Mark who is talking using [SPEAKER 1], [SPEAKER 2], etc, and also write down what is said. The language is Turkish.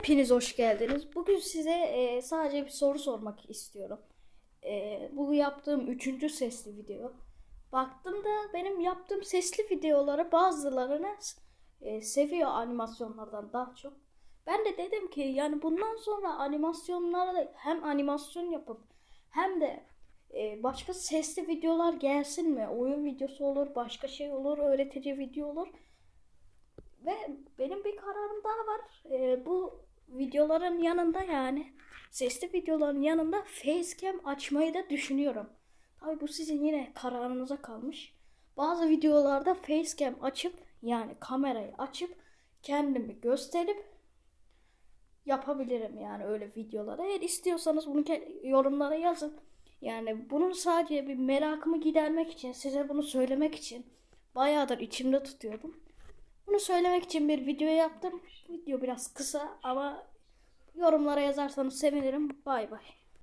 [SPEAKER 1] Hepiniz hoş geldiniz. Bugün size e, sadece bir soru sormak istiyorum. E, bu yaptığım üçüncü sesli video. Baktım da benim yaptığım sesli videoları bazılarını e, seviyor animasyonlardan daha çok. Ben de dedim ki yani bundan sonra animasyonlara da hem animasyon yapıp hem de e, başka sesli videolar gelsin mi? Oyun videosu olur, başka şey olur, öğretici video olur. Ve benim bir kararım daha var. Ee, bu videoların yanında yani sesli videoların yanında facecam açmayı da düşünüyorum. Tabi bu sizin yine kararınıza kalmış. Bazı videolarda facecam açıp yani kamerayı açıp kendimi gösterip yapabilirim yani öyle videoları. Eğer istiyorsanız bunu yorumlara yazın. Yani bunun sadece bir merakımı gidermek için, size bunu söylemek için bayağıdır içimde tutuyordum. Bunu söylemek için bir video yaptım. Video biraz kısa ama yorumlara yazarsanız sevinirim. Bay bay.